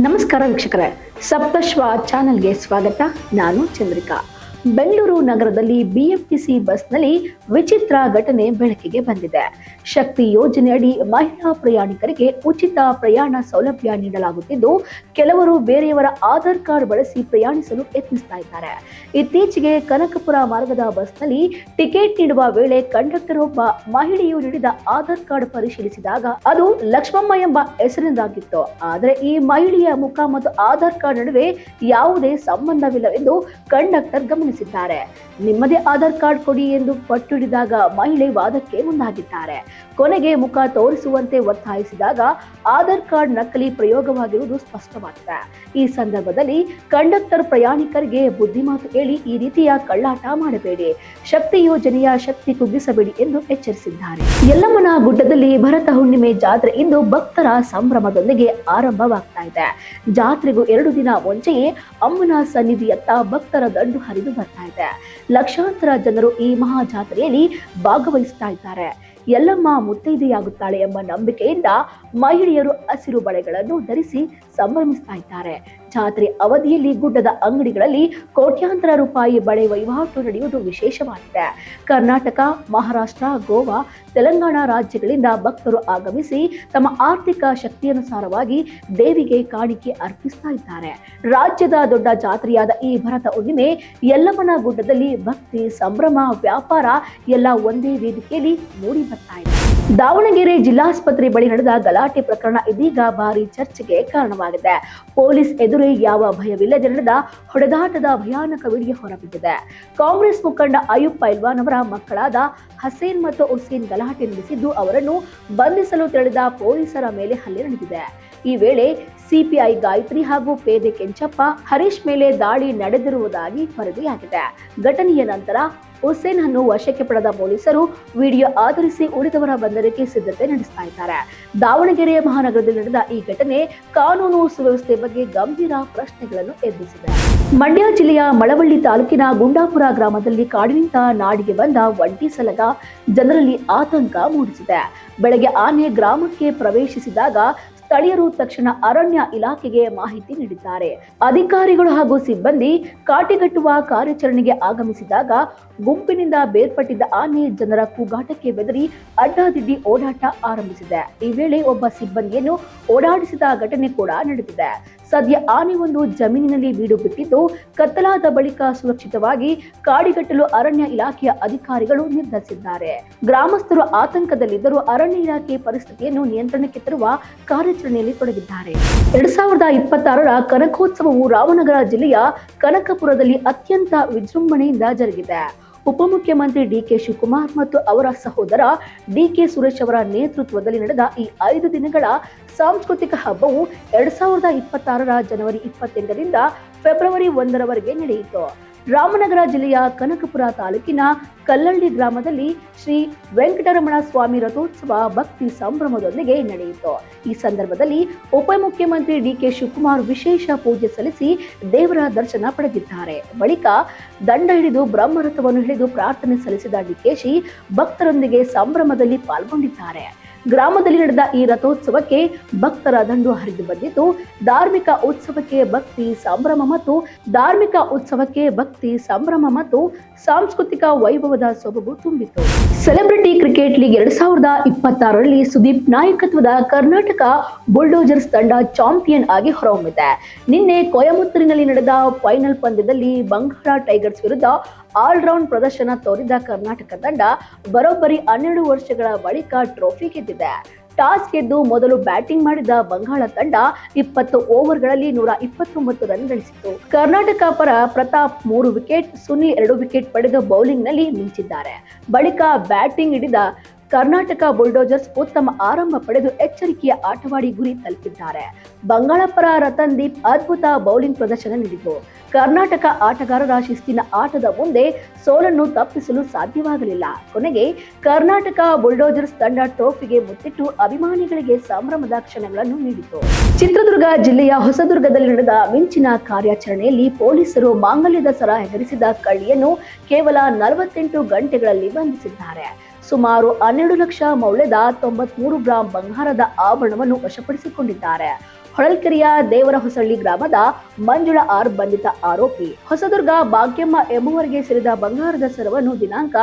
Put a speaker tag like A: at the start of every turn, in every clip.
A: ನಮಸ್ಕಾರ ವೀಕ್ಷಕರೇ. ಸಪ್ತಶ್ವ ಚಾನೆಲ್ಗೆ ಸ್ವಾಗತ. ನಾನು ಚಂದ್ರಿಕಾ. ಬೆಂಗಳೂರು ನಗರದಲ್ಲಿ ಬಿಎಂಟಿಸಿ ಬಸ್ನಲ್ಲಿ ವಿಚಿತ್ರ ಘಟನೆ ಬೆಳಕಿಗೆ ಬಂದಿದೆ. ಶಕ್ತಿ ಯೋಜನೆಯಡಿ ಮಹಿಳಾ ಪ್ರಯಾಣಿಕರಿಗೆ ಉಚಿತ ಪ್ರಯಾಣ ಸೌಲಭ್ಯ ನೀಡಲಾಗುತ್ತಿದ್ದು, ಕೆಲವರು ಬೇರೆಯವರ ಆಧಾರ್ ಕಾರ್ಡ್ ಬಳಸಿ ಪ್ರಯಾಣಿಸಲು ಯತ್ನಿಸ್ತಾ ಇದ್ದಾರೆ. ಇತ್ತೀಚೆಗೆ ಕನಕಪುರ ಮಾರ್ಗದ ಬಸ್ನಲ್ಲಿ ಟಿಕೆಟ್ ನೀಡುವ ವೇಳೆ ಕಂಡಕ್ಟರ್ ಒಬ್ಬ ಮಹಿಳೆಯು ನೀಡಿದ ಆಧಾರ್ ಕಾರ್ಡ್ ಪರಿಶೀಲಿಸಿದಾಗ ಅದು ಲಕ್ಷ್ಮಮ್ಮ ಎಂಬ ಹೆಸರಿನದಾಗಿತ್ತು. ಆದರೆ ಈ ಮಹಿಳೆಯ ಮುಖ ಮತ್ತು ಆಧಾರ್ ಕಾರ್ಡ್ ನಡುವೆ ಯಾವುದೇ ಸಂಬಂಧವಿಲ್ಲ ಎಂದು ಕಂಡಕ್ಟರ್ ಗಮನಿಸಿದ್ದಾರೆ ನಿಮ್ಮದೇ ಆಧಾರ್ ಕಾರ್ಡ್ ಕೊಡಿ ಎಂದು ಪಟ್ಟು ಹಿಡಿದಾಗ ಮಹಿಳೆ ವಾದಕ್ಕೆ ಮುಂದಾಗಿದ್ದಾರೆ. ಕೊನೆಗೆ ಮುಖ ತೋರಿಸುವಂತೆ ಒತ್ತಾಯಿಸಿದಾಗ ಆಧಾರ್ ಕಾರ್ಡ್ ನಕಲಿ ಪ್ರಯೋಗವಾಗಿರುವುದು ಸ್ಪಷ್ಟವಾಗಿದೆ. ಈ ಸಂದರ್ಭದಲ್ಲಿ ಕಂಡಕ್ಟರ್ ಪ್ರಯಾಣಿಕರಿಗೆ ಬುದ್ಧಿಮಾತು ಹೇಳಿ ಈ ರೀತಿಯ ಕಳ್ಳಾಟ ಮಾಡಬೇಡಿ. ಶಕ್ತಿ ಯೋಜನೆಯ ಶಕ್ತಿ ಕುಗ್ಗಿಸಬೇಡಿ ಎಂದು ಎಚ್ಚರಿಸಿದ್ದಾರೆ. ಯಲ್ಲಮ್ಮನ ಗುಡ್ಡದಲ್ಲಿ ಭರತ ಹುಣ್ಣಿಮೆ ಜಾತ್ರೆ ಇಂದು ಭಕ್ತರ ಸಂಭ್ರಮದೊಂದಿಗೆ ಆರಂಭವಾಗ್ತಾ ಇದೆ. ಜಾತ್ರೆಗೂ ಎರಡು ದಿನ ಮುಂಚೆಯೇ ಅಮ್ಮನ ಸನ್ನಿಧಿಯತ್ತ ಭಕ್ತರ ದಂಡು ಹರಿದು ಬರ್ತಾ ಇದೆ. ಲಕ್ಷಾಂತರ ಜನರು ಈ ಮಹಾ ಜಾತ್ರೆಯಲ್ಲಿ ಭಾಗವಹಿಸ್ತಾ ಇದ್ದಾರೆ. ಎಲ್ಲಮ್ಮ ಮುತ್ತೈದೆಯಾಗುತ್ತಾಳೆ ಎಂಬ ನಂಬಿಕೆಯಿಂದ ಮಹಿಳೆಯರು ಹಸಿರು ಬಳೆಗಳನ್ನು ಧರಿಸಿ ಸಂಭ್ರಮಿಸ್ತಾ ಇದ್ದಾರೆ. ಜಾತ್ರೆ ಅವಧಿಯಲ್ಲಿ ಗುಡ್ಡದ ಅಂಗಡಿಗಳಲ್ಲಿ ಕೋಟ್ಯಾಂತರ ರೂಪಾಯಿ ಬಳೆ ವಹಿವಾಟು ನಡೆಯುವುದು ವಿಶೇಷವಾಗಿದೆ. ಕರ್ನಾಟಕ, ಮಹಾರಾಷ್ಟ್ರ, ಗೋವಾ, ತೆಲಂಗಾಣ ರಾಜ್ಯಗಳಿಂದ ಭಕ್ತರು ಆಗಮಿಸಿ ತಮ್ಮ ಆರ್ಥಿಕ ಶಕ್ತಿಯನುಸಾರವಾಗಿ ದೇವಿಗೆ ಕಾಣಿಕೆ ಅರ್ಪಿಸ್ತಾ ಇದ್ದಾರೆ. ರಾಜ್ಯದ ದೊಡ್ಡ ಜಾತ್ರೆಯಾದ ಈ ಭರತ ಹುಣ್ಣಿಮೆ ಯಲ್ಲಮ್ಮನ ಗುಡ್ಡದಲ್ಲಿ ಭಕ್ತಿ ಸಂಭ್ರಮ ವ್ಯಾಪಾರ ಎಲ್ಲ ಒಂದೇ ವೇದಿಕೆಯಲ್ಲಿ ಮೂಡಿ ಬರ್ತಾ ಇದೆ. ದಾವಣಗೆರೆ ಜಿಲ್ಲಾಸ್ಪತ್ರೆ ಬಳಿ ನಡೆದ ಗಲಾಟೆ ಪ್ರಕರಣ ಇದೀಗ ಭಾರಿ ಚರ್ಚೆಗೆ ಕಾರಣವಾಗಿದೆ. ಪೊಲೀಸ್ ಎದುರೇ ಯಾವ ಭಯವಿಲ್ಲದೆ ನಡೆದ ಹೊಡೆದಾಟದ ಭಯಾನಕ ವಿಡಿಯೋ ಹೊರಬಿದ್ದಿದೆ. ಕಾಂಗ್ರೆಸ್ ಮುಖಂಡ ಅಯೂಬ್ ಪೈಲ್ವಾನ್ ಅವರ ಮಕ್ಕಳಾದ ಹಸೇನ್ ಮತ್ತು ಹುಸೇನ್ ಗಲಾಟೆ ನಡೆಸಿದ್ದು ಅವರನ್ನು ಬಂಧಿಸಲು ತೆರಳಿದ ಪೊಲೀಸರ ಮೇಲೆ ಹಲ್ಲೆ ನಡೆದಿದೆ. ಈ ವೇಳೆ ಸಿಪಿಐ ಗಾಯತ್ರಿ ಹಾಗೂ ಪೇದೆ ಕೆಂಚಪ್ಪ, ಹರೀಶ್ ಮೇಲೆ ದಾಳಿ ನಡೆದಿರುವುದಾಗಿ ವರದಿಯಾಗಿದೆ. ಘಟನೆಯ ನಂತರ ಹುಸೇನ್ ಅನ್ನು ವಶಕ್ಕೆ ಪಡೆದ ಪೊಲೀಸರು ವಿಡಿಯೋ ಆಧರಿಸಿ ಉಳಿದವರ ಬಂಧನಕ್ಕೆ ಸಿದ್ಧತೆ ನಡೆಸ್ತಾ ಇದ್ದಾರೆ. ದಾವಣಗೆರೆಯ ಮಹಾನಗರದಲ್ಲಿ ನಡೆದ ಈ ಘಟನೆ ಕಾನೂನು ಸುವ್ಯವಸ್ಥೆ ಬಗ್ಗೆ ಗಂಭೀರ ಪ್ರಶ್ನೆಗಳನ್ನು ಎದುರಿಸಿದೆ. ಮಂಡ್ಯ ಜಿಲ್ಲೆಯ ಮಳವಳ್ಳಿ ತಾಲೂಕಿನ ಗುಂಡಾಪುರ ಗ್ರಾಮದಲ್ಲಿ ಕಾಡಿನಿಂದ ನಾಡಿಗೆ ಬಂದ ಒಂಟಿ ಸಲಗ ಜನರಲ್ಲಿ ಆತಂಕ ಮೂಡಿಸಿದೆ. ಬೆಳಗ್ಗೆ ಆನೆ ಗ್ರಾಮಕ್ಕೆ ಪ್ರವೇಶಿಸಿದಾಗ ಸ್ಥಳೀಯರು ತಕ್ಷಣ ಅರಣ್ಯ ಇಲಾಖೆಗೆ ಮಾಹಿತಿ ನೀಡಿದ್ದಾರೆ. ಅಧಿಕಾರಿಗಳು ಹಾಗೂ ಸಿಬ್ಬಂದಿ ಕಾಟಿಗಟ್ಟುವ ಕಾರ್ಯಾಚರಣೆಗೆ ಆಗಮಿಸಿದಾಗ ಗುಂಪಿನಿಂದ ಬೇರ್ಪಟ್ಟಿದ್ದ ಆನೆ ಜನರ ಕೂಗಾಟಕ್ಕೆ ಬೆದರಿ ಅಡ್ಡಾದಿಡ್ಡಿ ಓಡಾಟ ಆರಂಭಿಸಿದೆ. ಈ ವೇಳೆ ಒಬ್ಬ ಸಿಬ್ಬಂದಿಯನ್ನು ಓಡಾಡಿಸಿದ ಘಟನೆ ಕೂಡ ನಡೆದಿದೆ. ಸದ್ಯ ಆನೆ ಒಂದು ಜಮೀನಿನಲ್ಲಿ ಬೀಡು ಬಿಟ್ಟಿದ್ದು, ಕತ್ತಲಾದ ಬಳಿಕ ಸುರಕ್ಷಿತವಾಗಿ ಕಾಡಿಗಟ್ಟಲು ಅರಣ್ಯ ಇಲಾಖೆಯ ಅಧಿಕಾರಿಗಳು ನಿರ್ಧರಿಸಿದ್ದಾರೆ. ಗ್ರಾಮಸ್ಥರು ಆತಂಕದಲ್ಲಿದ್ದರೂ ಅರಣ್ಯ ಇಲಾಖೆ ಪರಿಸ್ಥಿತಿಯನ್ನು ನಿಯಂತ್ರಣಕ್ಕೆ ತರುವ ಕಾರ್ಯಾಚರಣೆಯಲ್ಲಿ ತೊಡಗಿದ್ದಾರೆ. ಎರಡ್ ಸಾವಿರದ ಇಪ್ಪತ್ತಾರರ ಕನಕೋತ್ಸವವು ರಾಮನಗರ ಜಿಲ್ಲೆಯ ಕನಕಪುರದಲ್ಲಿ ಅತ್ಯಂತ ವಿಜೃಂಭಣೆಯಿಂದ ಜರುಗಿದೆ. ಉಪಮುಖ್ಯಮಂತ್ರಿ ಡಿಕೆ ಶಿವಕುಮಾರ್ ಮತ್ತು ಅವರ ಸಹೋದರ ಡಿಕೆ ಸುರೇಶ್ ಅವರ ನೇತೃತ್ವದಲ್ಲಿ ನಡೆದ ಈ ಐದು ದಿನಗಳ ಸಾಂಸ್ಕೃತಿಕ ಹಬ್ಬವು ಎರಡ್ ಸಾವಿರದ ಇಪ್ಪತ್ತಾರರ ಜನವರಿ ಇಪ್ಪತ್ತೆಂಟರಿಂದ ಫೆಬ್ರವರಿ ಒಂದರವರೆಗೆ ನಡೆಯಿತು. ರಾಮನಗರ ಜಿಲ್ಲೆಯ ಕನಕಪುರ ತಾಲೂಕಿನ ಕಲ್ಲಳ್ಳಿ ಗ್ರಾಮದಲ್ಲಿ ಶ್ರೀ ವೆಂಕಟರಮಣ ಸ್ವಾಮಿ ರಥೋತ್ಸವ ಭಕ್ತಿ ಸಂಭ್ರಮದೊಂದಿಗೆ ನಡೆಯಿತು. ಈ ಸಂದರ್ಭದಲ್ಲಿ ಉಪಮುಖ್ಯಮಂತ್ರಿ ಡಿಕೆ ಶಿವಕುಮಾರ್ ವಿಶೇಷ ಪೂಜೆ ಸಲ್ಲಿಸಿ ದೇವರ ದರ್ಶನ ಪಡೆದಿದ್ದಾರೆ. ಬಳಿಕ ದಂಡ ಹಿಡಿದು ಬ್ರಹ್ಮರಥವನ್ನು ಹಿಡಿದು ಪ್ರಾರ್ಥನೆ ಸಲ್ಲಿಸಿದ ಡಿಕೆಶಿ ಭಕ್ತರೊಂದಿಗೆ ಸಂಭ್ರಮದಲ್ಲಿ ಪಾಲ್ಗೊಂಡಿದ್ದಾರೆ. ಗ್ರಾಮದಲ್ಲಿ ನಡೆದ ಈ ರಥೋತ್ಸವಕ್ಕೆ ಭಕ್ತರ ದಂಡು ಹರಿದು ಬಂದಿದ್ದು ಧಾರ್ಮಿಕ ಉತ್ಸವಕ್ಕೆ ಭಕ್ತಿ ಸಂಭ್ರಮ ಮತ್ತು ಧಾರ್ಮಿಕ ಉತ್ಸವಕ್ಕೆ ಭಕ್ತಿ ಸಂಭ್ರಮ ಮತ್ತು ಸಾಂಸ್ಕೃತಿಕ ವೈಭವದ ಸೊಬಗು ತುಂಬಿತು. ಸೆಲೆಬ್ರಿಟಿ ಕ್ರಿಕೆಟ್ ಲೀಗ್ ಎರಡ್ ಸಾವಿರದ ಇಪ್ಪತ್ತಾರರಲ್ಲಿ ಸುದೀಪ್ ನಾಯಕತ್ವದ ಕರ್ನಾಟಕ ಬುಲ್ಡೋಜರ್ಸ್ ತಂಡ ಚಾಂಪಿಯನ್ ಆಗಿ ಹೊರಹೊಮ್ಮಿದೆ. ನಿನ್ನೆ ಕೊಯಮತ್ತೂರಿನಲ್ಲಿ ನಡೆದ ಫೈನಲ್ ಪಂದ್ಯದಲ್ಲಿ ಬಂಗಾಳ ಟೈಗರ್ಸ್ ವಿರುದ್ಧ ಆಲ್ರೌಂಡ್ ಪ್ರದರ್ಶನ ತೋರಿದ ಕರ್ನಾಟಕ ತಂಡ ಬರೋಬ್ಬರಿ ಹನ್ನೆರಡು ವರ್ಷಗಳ ಬಳಿಕ ಟ್ರೋಫಿ ಗೆದ್ದಿದೆ. ಟಾಸ್ ಗೆದ್ದು ಮೊದಲು ಬ್ಯಾಟಿಂಗ್ ಮಾಡಿದ ಬಂಗಾಳ ತಂಡ ಇಪ್ಪತ್ತು ಓವರ್ಗಳಲ್ಲಿ ನೂರ ಇಪ್ಪತ್ತೊಂಬತ್ತು ರನ್ ಗಳಿಸಿತು ಕರ್ನಾಟಕ ಪರ ಪ್ರತಾಪ್ ಮೂರು ವಿಕೆಟ್ ಸುನಿ ಎರಡು ವಿಕೆಟ್ ಪಡೆದು ಬೌಲಿಂಗ್ನಲ್ಲಿ ಮಿಂಚಿದ್ದಾರೆ. ಬಳಿಕ ಬ್ಯಾಟಿಂಗ್ ಹಿಡಿದ ಕರ್ನಾಟಕ ಬುಲ್ಡೋಜರ್ಸ್ ಉತ್ತಮ ಆರಂಭ ಪಡೆದು ಎಚ್ಚರಿಕೆಯ ಆಟವಾಡಿ ಗುರಿ ತಲುಪಿದ್ದಾರೆ. ಬಂಗಾಳ ಪರ ರತನ್ ದೀಪ್ ಅದ್ಭುತ ಬೌಲಿಂಗ್ ಪ್ರದರ್ಶನ ನೀಡಿತು ಕರ್ನಾಟಕ ಆಟಗಾರರ ಶಿಸ್ತಿನ ಆಟದ ಮುಂದೆ ಸೋಲನ್ನು ತಪ್ಪಿಸಲು ಸಾಧ್ಯವಾಗಲಿಲ್ಲ. ಕೊನೆಗೆ ಕರ್ನಾಟಕ ಬುಲ್ಡೋಜರ್ಸ್ ತಂಡ ಟ್ರೋಫಿಗೆ ಮುತ್ತಿಟ್ಟು ಅಭಿಮಾನಿಗಳಿಗೆ ಸಂಭ್ರಮದ ಕ್ಷಣಗಳನ್ನು ನೀಡಿತು ಚಿತ್ರದುರ್ಗ ಜಿಲ್ಲೆಯ ಹೊಸದುರ್ಗದಲ್ಲಿ ನಡೆದ ಮಿಂಚಿನ ಕಾರ್ಯಾಚರಣೆಯಲ್ಲಿ ಪೊಲೀಸರು ಮಾಂಗಲ್ಯದ ಸರ ಹೆಗರಿಸಿದ ಕಳ್ಳಿಯನ್ನು ಕೇವಲ ನಲವತ್ತೆಂಟು ಗಂಟೆಗಳಲ್ಲಿ ಬಂಧಿಸಿದ್ದಾರೆ. ಸುಮಾರು ಹನ್ನೆರಡು ಲಕ್ಷ ಮೌಲ್ಯದ ತೊಂಬತ್ಮೂರು ಗ್ರಾಂ ಬಂಗಾರದ ಆಭರಣವನ್ನು ವಶಪಡಿಸಿಕೊಂಡಿದ್ದಾರೆ. ಹೊಳಲ್ಕೆರೆಯ ದೇವರ ಹೊಸಳ್ಳಿ ಗ್ರಾಮದ ಮಂಜುಳ ಆರ್ ಬಂಧಿತ ಆರೋಪಿ ಹೊಸದುರ್ಗ ಭಾಗ್ಯಮ್ಮ ಎಂಬುವರಿಗೆ ಸೇರಿದ ಬಂಗಾರದ ಸರವನ್ನು ದಿನಾಂಕ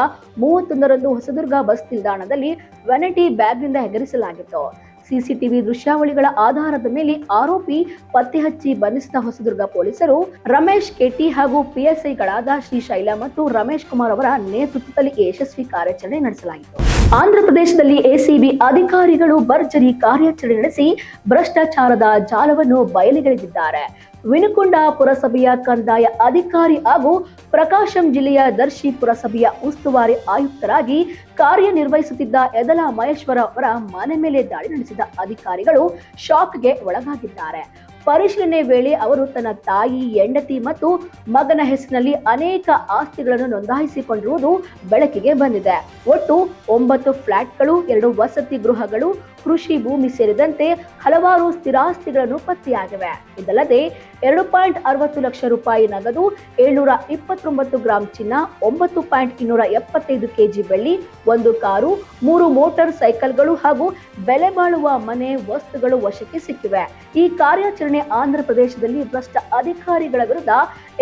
A: ಮೂವತ್ತೊಂದರಂದು ಹೊಸದುರ್ಗ ಬಸ್ ನಿಲ್ದಾಣದಲ್ಲಿ ವೆನಿಟಿ ಬ್ಯಾಗ್ನಿಂದ ಹೆಗರಿಸಲಾಗಿತ್ತು. ಸಿಸಿಟಿವಿ ದೃಶ್ಯಾವಳಿಗಳ ಆಧಾರದ ಮೇಲೆ ಆರೋಪಿ ಪತ್ತೆ ಹಚ್ಚಿ ಬಂಧಿಸಿದ ಹೊಸದುರ್ಗ ಪೊಲೀಸರು ರಮೇಶ್ ಕೆಟಿ ಹಾಗೂ ಪಿಎಸ್ಐಗಳಾದ ಶ್ರೀಶೈಲ ಮತ್ತು ರಮೇಶ್ ಕುಮಾರ್ ಅವರ ನೇತೃತ್ವದಲ್ಲಿ ಯಶಸ್ವಿ ಕಾರ್ಯಾಚರಣೆ ನಡೆಸಲಾಯಿತು. ಆಂಧ್ರಪ್ರದೇಶದಲ್ಲಿ ಎಸಿಬಿ ಅಧಿಕಾರಿಗಳು ಭರ್ಜರಿ ಕಾರ್ಯಾಚರಣೆ ನಡೆಸಿ ಭ್ರಷ್ಟಾಚಾರದ ಜಾಲವನ್ನು ಬಯಲಿಗೆಳೆದಿದ್ದಾರೆ. ವಿನುಕೊಂಡ ಪುರಸಭೆಯ ಕಂದಾಯ ಅಧಿಕಾರಿ ಹಾಗೂ ಪ್ರಕಾಶಂ ಜಿಲ್ಲೆಯ ದರ್ಶಿ ಪುರಸಭೆಯ ಉಸ್ತುವಾರಿ ಆಯುಕ್ತರಾಗಿ ಕಾರ್ಯನಿರ್ವಹಿಸುತ್ತಿದ್ದ ಯದಲ ಮಹೇಶ್ವರ ಅವರ ಮನೆ ಮೇಲೆ ದಾಳಿ ನಡೆಸಿದ ಅಧಿಕಾರಿಗಳು ಶಾಕ್ಗೆ ಒಳಗಾಗಿದ್ದಾರೆ. ಪರಿಶೀಲನೆ ವೇಳೆ ಅವರು ತನ್ನ ತಾಯಿ, ಹೆಂಡತಿ ಮತ್ತು ಮಗನ ಹೆಸರಿನಲ್ಲಿ ಅನೇಕ ಆಸ್ತಿಗಳನ್ನು ನೋಂದಾಯಿಸಿಕೊಂಡಿರುವುದು ಬೆಳಕಿಗೆ ಬಂದಿದೆ. ಒಟ್ಟು ಒಂಬತ್ತು ಫ್ಲಾಟ್ಗಳು, ಎರಡು ವಸತಿ ಗೃಹಗಳು ಕೃಷಿ ಭೂಮಿ ಸೇರಿದಂತೆ ಹಲವಾರು ಸ್ಥಿರಾಸ್ತಿಗಳನ್ನು ಪತ್ತೆಯಾಗಿವೆ. ಇದಲ್ಲದೆ ಎರಡು ಪಾಯಿಂಟ್ ಅರವತ್ತು ಲಕ್ಷ ರೂಪಾಯಿ ನಗದು, ಏಳ್ನೂರ ಇಪ್ಪತ್ತೊಂಬತ್ತು ಗ್ರಾಂ ಚಿನ್ನ, ಒಂಬತ್ತು ಪಾಯಿಂಟ್ ಇನ್ನೂರ ಎಪ್ಪತ್ತೈದು ಕೆಜಿ ಬೆಳ್ಳಿ, ಒಂದು ಕಾರು, ಮೂರು ಮೋಟಾರ್ ಸೈಕಲ್ಗಳು ಹಾಗೂ ಬೆಲೆ ಬಾಳುವ ಮನೆ ವಸ್ತುಗಳು ವಶಕ್ಕೆ ಸಿಕ್ಕಿವೆ. ಈ ಕಾರ್ಯಾಚರಣೆ ಆಂಧ್ರ ಪ್ರದೇಶದಲ್ಲಿ ಭ್ರಷ್ಟ ಅಧಿಕಾರಿಗಳ ವಿರುದ್ಧ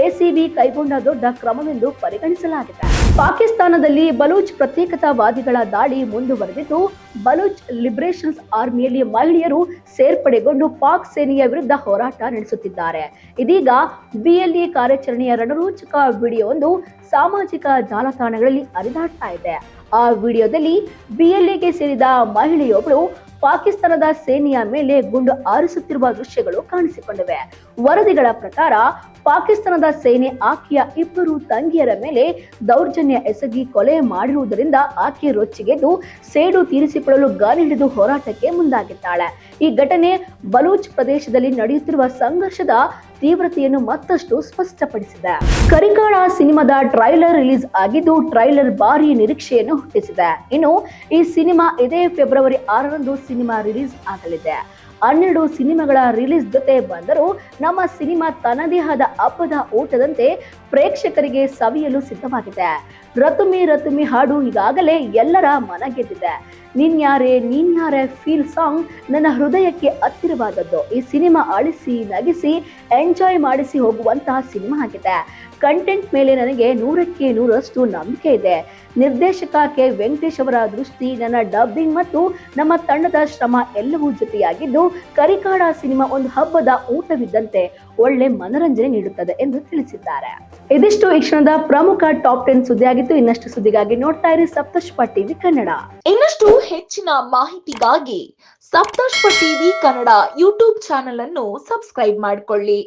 A: ಎಸಿಬಿ ಕೈಗೊಂಡ ದೊಡ್ಡ ಕ್ರಮವೆಂದು ಪರಿಗಣಿಸಲಾಗಿದೆ. ಪಾಕಿಸ್ತಾನದಲ್ಲಿ ಬಲೂಚ್ ಪ್ರತ್ಯೇಕತಾವಾದಿಗಳ ದಾಳಿ ಮುಂದುವರೆದಿದ್ದು, ಬಲೂಚ್ ಲಿಬರೇಷನ್ಸ್ ಆರ್ಮಿಯಲ್ಲಿ ಮಹಿಳೆಯರು ಸೇರ್ಪಡೆಗೊಂಡು ಪಾಕ್ ಸೇನೆಯ ವಿರುದ್ಧ ಹೋರಾಟ ನಡೆಸುತ್ತಿದ್ದಾರೆ. ಇದೀಗ ಬಿಎಲ್ಇ ಕಾರ್ಯಾಚರಣೆಯ ರಣರೋಚಕ ವಿಡಿಯೋವೊಂದು ಸಾಮಾಜಿಕ ಜಾಲತಾಣಗಳಲ್ಲಿ ಹರಿದಾಡ್ತಾ ಇದೆ. ಆ ವಿಡಿಯೋದಲ್ಲಿ ಬಿಎಲ್ಎಗೆ ಸೇರಿದ ಮಹಿಳೆಯೊಬ್ಬಳು ಪಾಕಿಸ್ತಾನದ ಸೇನೆಯ ಮೇಲೆ ಗುಂಡು ಆರಿಸುತ್ತಿರುವ ದೃಶ್ಯಗಳು ಕಾಣಿಸಿಕೊಂಡಿವೆ. ವರದಿಗಳ ಪ್ರಕಾರ ಪಾಕಿಸ್ತಾನದ ಸೇನೆ ಆಕೆಯ ಇಬ್ಬರು ತಂಗಿಯರ ಮೇಲೆ ದೌರ್ಜನ್ಯ ಎಸಗಿ ಕೊಲೆ ಮಾಡಿರುವುದರಿಂದ ಆಕೆ ರೊಚ್ಚಿಗೆದ್ದು, ಸೇಡು ತೀರಿಸಿಕೊಳ್ಳಲು ಗಾಲಿ ಹಿಡಿದು ಹೋರಾಟಕ್ಕೆ ಮುಂದಾಗಿದ್ದಾಳೆ. ಈ ಘಟನೆ ಬಲೂಚ್ ಪ್ರದೇಶದಲ್ಲಿ ನಡೆಯುತ್ತಿರುವ ಸಂಘರ್ಷದ ತೀವ್ರತೆಯನ್ನು ಮತ್ತಷ್ಟು ಸ್ಪಷ್ಟಪಡಿಸಿದೆ. ಕರಿಕಾಳ ಸಿನಿಮಾದ ಟ್ರೈಲರ್ ರಿಲೀಸ್ ಆಗಿದ್ದು, ಟ್ರೈಲರ್ ಭಾರಿ ನಿರೀಕ್ಷೆಯನ್ನು ಹುಟ್ಟಿಸಿದೆ. ಇನ್ನು ಈ ಸಿನಿಮಾ ಇದೇ ಫೆಬ್ರವರಿ ಆರರಂದು ಸಿನಿಮಾ ರಿಲೀಸ್ ಆಗಲಿದೆ. ಹನ್ನೆರಡು ಸಿನಿಮಾಗಳ ರಿಲೀಸ್ ಜೊತೆ ಬಂದರೂ ನಮ್ಮ ಸಿನಿಮಾ ತನ್ನದೇ ಆದ ಹಬ್ಬದ ಊಟದಂತೆ ಪ್ರೇಕ್ಷಕರಿಗೆ ಸವಿಯಲು ಸಿದ್ಧವಾಗಿದೆ. ರತುಮಿ ರತುಮಿ ಹಾಡು ಈಗಾಗಲೇ ಎಲ್ಲರ ಮನ ಗೆದ್ದಿದೆ ನೀನ್ಯಾರೆ ನೀನ್ಯಾರೆ ಫೀಲ್ ಸಾಂಗ್ ನನ್ನ ಹೃದಯಕ್ಕೆ ಹತ್ತಿರವಾದದ್ದು. ಈ ಸಿನಿಮಾ ಅಳಿಸಿ, ನಗಿಸಿ, ಎಂಜಾಯ್ ಮಾಡಿಸಿ ಹೋಗುವಂತಹ ಸಿನಿಮಾ ಆಗಿದೆ. ಕಂಟೆಂಟ್ ಮೇಲೆ ನನಗೆ ನೂರಕ್ಕೆ ನೂರಷ್ಟು ನಂಬಿಕೆ ಇದೆ. ನಿರ್ದೇಶಕ ಕೆ. ವೆಂಕಟೇಶ್ ಅವರ ದೃಷ್ಟಿ ನನ್ನ ಡಬ್ಬಿಂಗ್ ಮತ್ತು ನಮ್ಮ ತಂಡದ ಶ್ರಮ ಎಲ್ಲವೂ ಜೊತೆಯಾಗಿದ್ದು, ಕರಿಕಾಡ ಸಿನಿಮಾ ಒಂದು ಹಬ್ಬದ ಊಟವಿದ್ದಂತೆ ಒಳ್ಳೆ ಮನರಂಜನೆ ನೀಡುತ್ತದೆ ಎಂದು ತಿಳಿಸಿದ್ದಾರೆ. ಇದಿಷ್ಟು ಈ ಕ್ಷಣದ ಪ್ರಮುಖ ಟಾಪ್ ಟೆನ್ ಸುದ್ದಿಯಾಗಿತ್ತು. ಇನ್ನಷ್ಟು ಸುದ್ದಿಗಾಗಿ ನೋಡ್ತಾ ಇರಿ ಸಪ್ತಶ್ಪ ಟಿವಿ ಕನ್ನಡ.
B: ಇನ್ನಷ್ಟು ಹೆಚ್ಚಿನ ಮಾಹಿತಿಗಾಗಿ ಸಪ್ತಶ್ಪ ಟಿವಿ ಕನ್ನಡ ಯೂಟ್ಯೂಬ್ ಚಾನೆಲ್ ಅನ್ನು ಸಬ್ಸ್ಕ್ರೈಬ್ ಮಾಡಿಕೊಳ್ಳಿ.